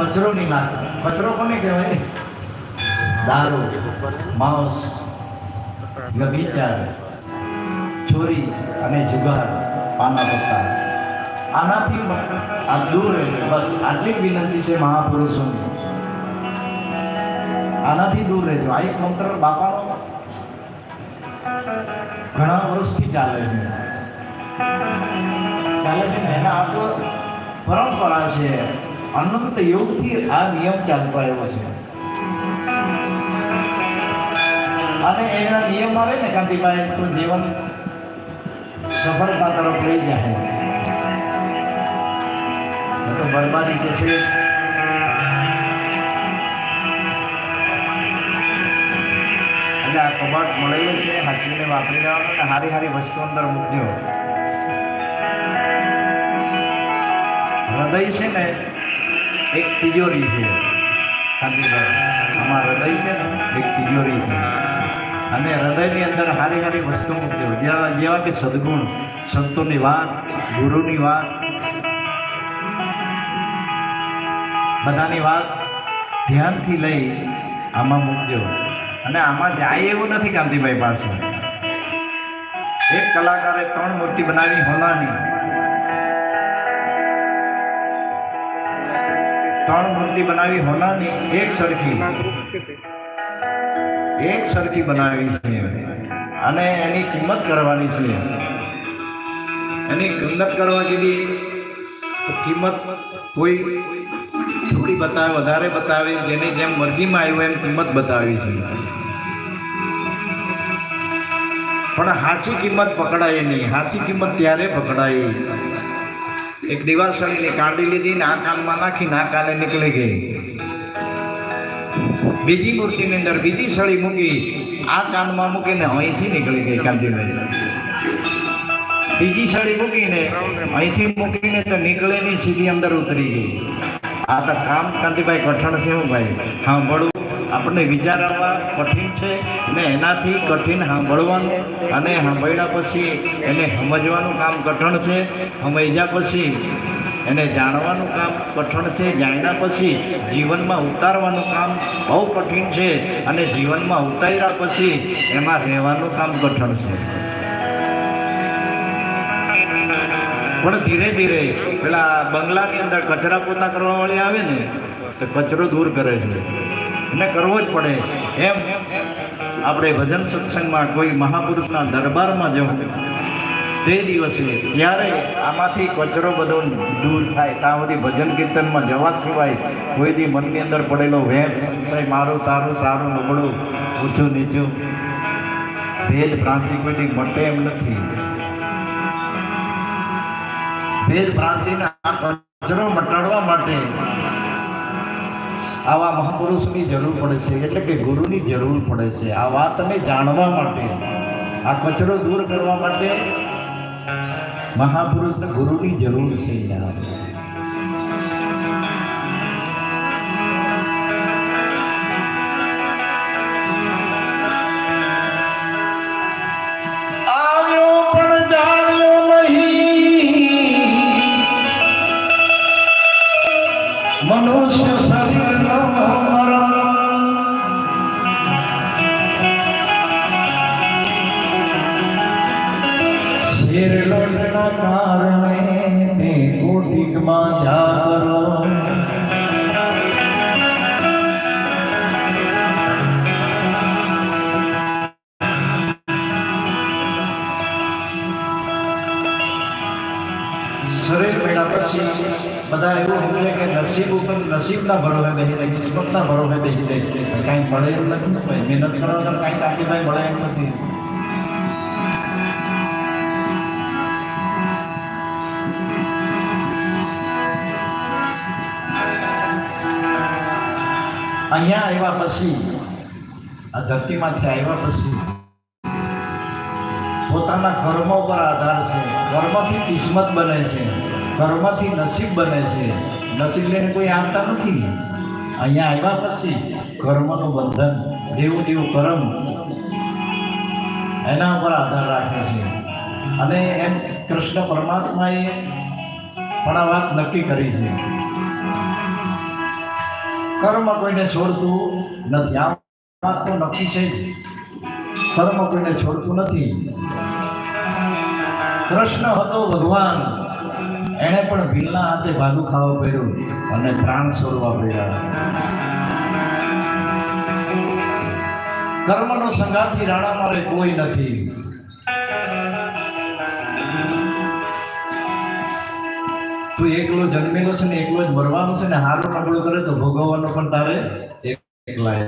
કચરોની વાત. કચરો કોને કહેવાય? દારૂ, માંસ વ્યભિચાર ચોરી અને જુગાર, પાના પત્તા. આનાથી આ દૂર રહેજો બસ આટલી વિનંતી છે મહાપુરુષોની. આનાથી દૂર રહેજો. આ એક મંત્ર બાપાનો ઘણા વર્ષથી ચાલે છે. ચાલે છે ને? એના આ તો પરંપરા છે. અનંત યુગથી આ નિયમ ચાલતો આવ્યો છે. અને એના નિયમ આવે ને કાંતિભાઈ તો જીવન સફળતા તરફ લઈ જાય. તો બરબાદી કે એટલે આ કબાટ મળેલું છે હાચવીને વાપરી લેવાનું અને હારી હારી વસ્તુ અંદર મૂકજો. હૃદય છે ને, એક તિજોરી છે. આમાં હૃદય છે ને, એક તિજોરી છે. અને હૃદયની અંદર હારી હારી વસ્તુ મૂકજો. જેવા જેવા કે સદગુણ, સંતોની વાત, ગુરુની વાત, બધાની વાત ધ્યાનથી લઈ આમાં મૂકજો. અને આમાં જાય એવું નથી કાંતિભાઈ પાસે. એક કલાકારે ત્રણ મૂર્તિ બનાવી હોનાની. ત્રણ મૂર્તિ બનાવી હોનાની, એક સરખી. એક સરખી બનાવી છે. અને એની કિંમત કરવાની છે. એની કિંમત કરવા જેવી કિંમત કોઈ થોડી બતાવે, વધારે બતાવે, જેની જેમ મરજીમાં આવ્યું એમ કિંમત બતાવી છે. પણ સાચી કિંમત પકડાય નહીં. સાચી કિંમત ત્યારે પકડાય એક દિવાસળીની કાઢી લીધી ને આ કાનમાં નાખીને આ કાને નીકળી ગઈ. બીજી મૂર્તિની અંદર બીજી સળી મૂકી આ કાનમાં મૂકીને અહીંથી નીકળી ગઈ કાંતિભાઈ બીજી સળી મૂકીને અહીંથી મૂકીને તો નીકળે નહીં સીધી અંદર ઉતરી ગઈ. આ તો કામ કાંતિભાઈ કઠણ છે હું ભાઈ સાંભળવું આપણને વિચાર આવવા કઠિન છે ને એનાથી કઠિન સાંભળવાનું અને સાંભળ્યા પછી એને સમજવાનું કામ કઠણ છે. સમજ્યા પછી એને જાણવાનું કામ કઠણ છે. જાણ્યા પછી જીવનમાં ઉતારવાનું કામ બહુ કઠિન છે અને જીવનમાં ઉતાર્યા પછી એમાં રહેવાનું કામ કઠણ છે. પણ ધીરે ધીરે પેલા બંગલાની અંદર કચરા પોતા કરવા વાળી આવે ને, તો કચરો દૂર કરે છે. અને કરવો જ પડે. એમ આપણે ભજન સત્સંગમાં કોઈ મહાપુરુષના દરબારમાં જવું, તે દિવસે ત્યારે આમાંથી કચરો બધો દૂર થાય. ત્યાં સુધી ભજન કીર્તનમાં જવા સિવાય કોઈ દી મનની અંદર પડેલો વેમ, સંશય, મારું, તારું, સારું, નબળું, ઊંચું, નીચું, ભેદ, ભ્રાંતિ કોઈની મટે એમ નથી. ભેદ, ભ્રાંતિને કચરો મટાડવા માટે આવા મહાપુરુષની જરૂર પડે છે, એટલે કે ગુરુની જરૂર પડે છે. આ વાતને જાણવા માટે, આ કચરો દૂર કરવા માટે મહાપુરુષને ગુરુની જરૂર છે યાર શેર લોટના કારણે તે કોટિકમાં જાગરો શરીર મળ્યા પછી બધા એવું સમજે કે નસીબ ઉપર નસીબના ભરોસે બેસી રહે કિસ્મતના ભરોસે બેસી રહે કાંઈ મળે એમ નથી ને ભાઈ મહેનત કરવા વગર કાંઈ કાકીભાઈ મળે એમ નથી અહીંયા આવ્યા પછી, આ ધરતીમાંથી આવ્યા પછી, પોતાના કર્મો પર આધાર છે. કર્મથી કિસ્મત બને છે. કર્મથી નસીબ બને છે. નસીબ લઈને કોઈ આવતા નથી. અહીંયા આવ્યા પછી કર્મનું બંધન, જેવું તેવું કર્મ એના ઉપર આધાર રાખે છે. અને એમ કૃષ્ણ પરમાત્માએ પણ આ વાત નક્કી કરી છે. કર્મ કોઈને છોડતું નથી. આ વાત તો નક્કી છે જ. કર્મ કોઈને છોડતું નથી. કૃષ્ણ હતો ભગવાન. એણે પણ ભીલના હાથે ભાગું ખાવા પડ્યું અને પ્રાણ છોડવા પડ્યા. કર્મનો રાણા મારે કોઈ નથી. એકલો જન્મેલો છે ને એકલો જ મરવાનો છે ને હારો નબળો કરે તો ભોગવવાનો પણ તારે એકલા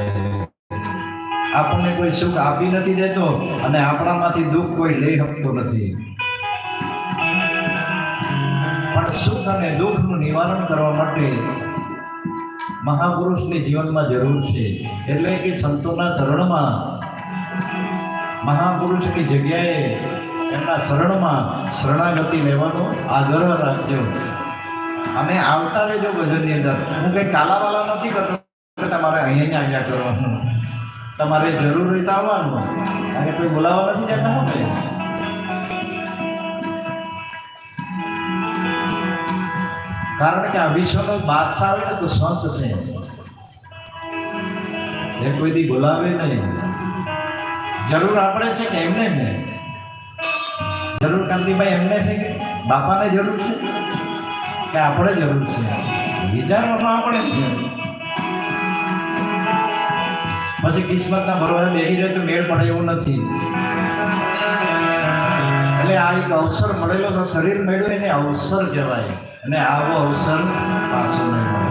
આપણને કોઈ સુખ આપી નથી દેતો અને આપણામાંથી દુઃખ કોઈ લઈ શકતો નથી. પણ સુખ અને દુઃખનું નિવારણ કરવા માટે મહાપુરુષની જીવનમાં જરૂર છે. એટલે કે સંતોના ચરણમાં મહાપુરુષની જગ્યાએ એમના શરણમાં શરણાગતિ લેવાનો આગ્રહ રાખજો. અમે આવતા રહેજો ભજનની અંદર. હું કઈ કાલાવાલા નથી કરતો તમારે અહીંયા અહીંયા કરવાનું. તમારે જરૂર હોય તો આવવાનું. અને કોઈ બોલાવવા નથી જતા હું કઈ. કારણ કે આ વિશ્વનો બાદશાહ હોય ને તો સંત છે. એ કોઈ દી બોલાવે નહીં. જરૂર આપણે છે કે એમને છે? જરૂર કાંતિભાઈ એમને છે કે બાપાને જરૂર છે? કે આપણે જરૂર છે. વિચારવાનું આપણે જ પછી કિસ્મતના ભરોસે બેસી રહે તો મેળ પડે એવું નથી. એટલે આ એક અવસર મળેલો છે, શરીર મેળવે એને અવસર કહેવાય. અને આવો અવસર પાછો નહીં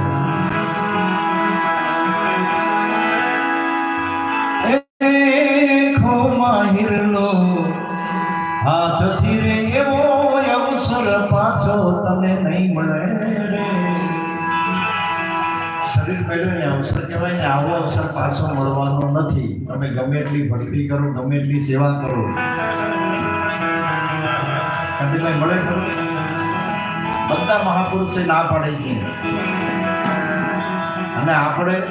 અવસર પાછો મળવાનો નથી. તમે ગમે એટલી ભક્તિ કરો, ગમે એટલી સેવા કરો. કાંતિભાઈ મળે ખરું? બધા મહાપુરુષે ના પાડે છે. અને આપણે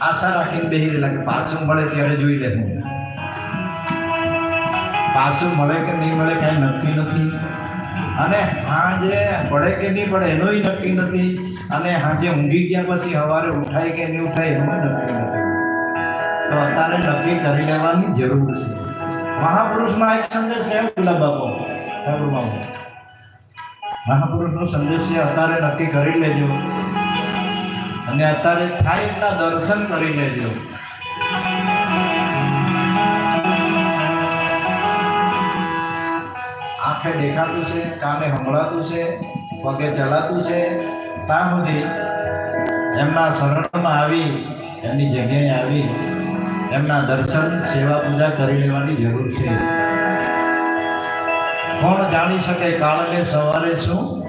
આશા રાખીને બેસી રહેલા કે પાછું મળે ત્યારે જોઈ લેવું પાછું મળે કે નહીં મળે કાંઈ નક્કી નથી. અને હાજે પડે કે નહીં પડે, એનોય નક્કી નથી. અને સાંજે ઊંઘી ગયા પછી સવારે ઉઠાય કે નહીં ઉઠાય એમાં નક્કી નથી તો અત્યારે નક્કી કરી લેવાની જરૂર છે. મહાપુરુષનો એક સંદેશ છે ગુલાબ બાપુ. મહાપુરુષનો સંદેશ છે, અત્યારે નક્કી કરી લેજો. અને અત્યારે થાય એટલા દર્શન કરી લેજો. આંખે દેખાતું છે, કાને સંભળાતું છે, પગે ચલાતું છે સુધી એમના શરણમાં આવી, એમની જગ્યાએ આવી, એમના દર્શન, સેવા પૂજા કરી લેવાની જરૂર છે. કોણ જાણી શકે કાલે સવારે શું?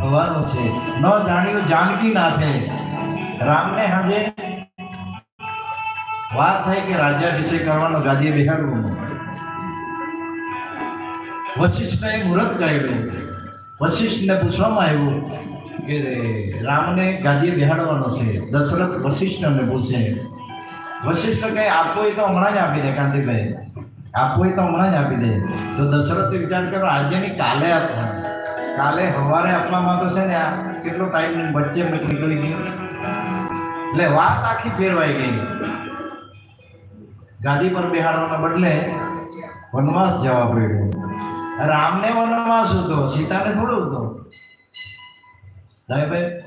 થવાનું છે. ન જાણ્યું જાનકી નાથે. રામને હાજે વાત થઈ કે રાજ્યાભિષેક કરવાનો ગાદી બેહાડવું. વશિષ્ઠએ મુહૂર્ત કરેલું. વશિષ્ઠને પૂછવામાં આવ્યું કે રામને ગાદીએ બેહાડવાનો છે. દશરથ વશિષ્ઠને પૂછે, વશિષ્ઠ કહે આપો એ તો હમણાં જ આપી દે કાંતિભાઈ. આપો એ તો હમણાં જ આપી દે. તો દશરથ વિચાર કરો આજે નહીં, કાલે આપવા. કાલે સવારે આપવામાં તો છે ને આ કેટલો ટાઈમ વચ્ચે નીકળી ગયો. એટલે વાત આખી ફેરવાઈ ગઈ. ગાદી પર બેહાડવાના બદલે વનવાસ જવા પડ્યો. રામને વનવાસ હતો સીતાને થોડો હતો. ભાઈ